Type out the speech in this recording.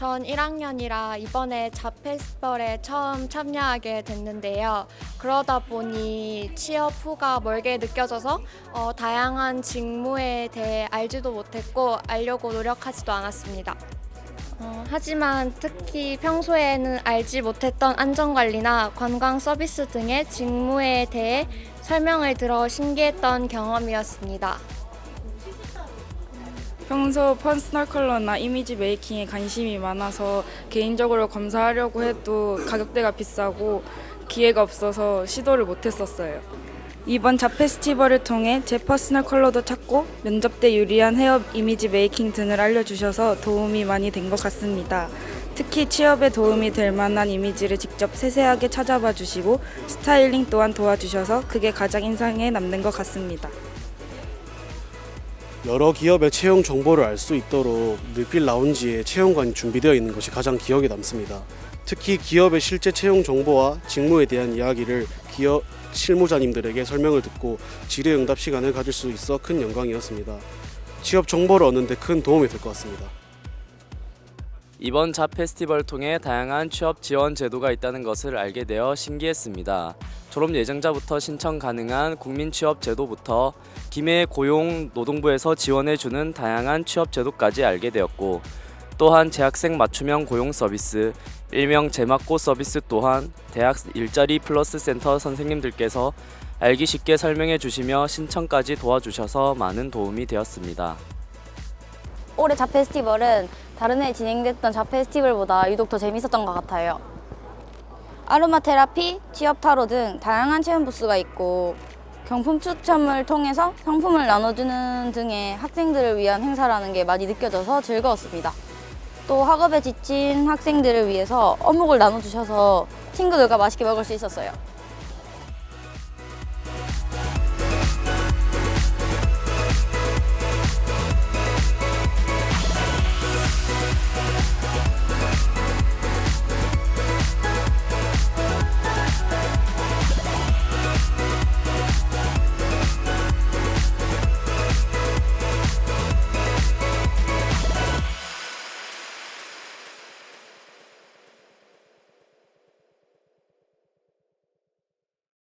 전 1학년이라 이번에 잡 페스티벌에 처음 참여하게 됐는데요. 그러다 보니 취업 후가 멀게 느껴져서 어, 다양한 직무에 대해 알지도 못했고 알려고 노력하지도 않았습니다. 어, 하지만 특히 평소에는 알지 못했던 안전관리나 관광 서비스 등의 직무에 대해 설명을 들어 신기했던 경험이었습니다. 평소 퍼스널 컬러나 이미지 메이킹에 관심이 많아서 개인적으로 검사하려고 해도 가격대가 비싸고 기회가 없어서 시도를 못했었어요. 이번 잡 페스티벌을 통해 제 퍼스널 컬러도 찾고 면접 때 유리한 헤어 이미지 메이킹 등을 알려주셔서 도움이 많이 된 것 같습니다. 특히 취업에 도움이 될 만한 이미지를 직접 세세하게 찾아봐 주시고 스타일링 또한 도와주셔서 그게 가장 인상에 남는 것 같습니다. 여러 기업의 채용 정보를 알 수 있도록 늘필 라운지에 채용관이 준비되어 있는 것이 가장 기억에 남습니다. 특히 기업의 실제 채용 정보와 직무에 대한 이야기를 기업 실무자님들에게 설명을 듣고 질의응답 시간을 가질 수 있어 큰 영광이었습니다. 취업 정보를 얻는 데 큰 도움이 될 것 같습니다. 이번 잡 페스티벌을 통해 다양한 취업 지원 제도가 있다는 것을 알게 되어 신기했습니다. 졸업 예정자부터 신청 가능한 국민 취업 제도부터 김해 고용 노동부에서 지원해 주는 다양한 취업 제도까지 알게 되었고 또한 재학생 맞춤형 고용 서비스 일명 제맞고 서비스 또한 대학 일자리 플러스 센터 선생님들께서 알기 쉽게 설명해 주시며 신청까지 도와주셔서 많은 도움이 되었습니다. 올해 잡 페스티벌은 다른 해 진행됐던 잡 페스티벌보다 유독 더 재밌었던 것 같아요. 아로마 테라피, 취업 타로 등 다양한 체험 부스가 있고 경품 추첨을 통해서 상품을 나눠주는 등의 학생들을 위한 행사라는 게 많이 느껴져서 즐거웠습니다. 또 학업에 지친 학생들을 위해서 어묵을 나눠주셔서 친구들과 맛있게 먹을 수 있었어요.